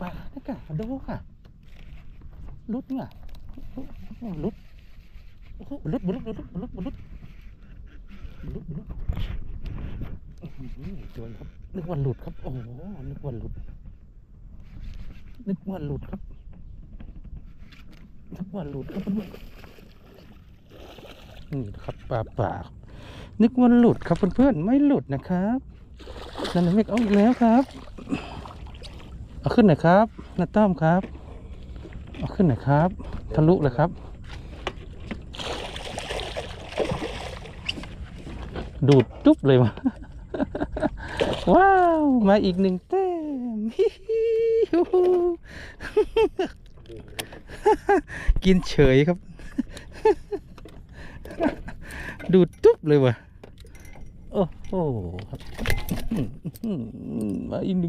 ปลานะกะดูค่ะลุดเนี่ยลุดโอ้โหลุดบุลุดลุดลุดลุดลุดลุดอื้อหือจวนครับนึกว่าหลุดครับ โอ้โหนึกว่าหลุด นึกว่าหลุดครับนึกว่าหลุดครับเพื่อนๆนี่ครับปลาป่านึกว่าหลุดครับเพื่อนๆไม่หลุดนะครับ นั่นไม่เอาอีกแล้วครับเอาขึ้นหน่อยครับนาต้อมครับเอาขึ้นหน่อยครับ ทะลุเลยครับ ดูดจุ๊บเลยวะว้าว มาอีกหนึ่งแต้มฮิฮิฮูฮูกินเฉยครับ ดูดจุ๊บเลยวะโอ้โหครับ มาอีกห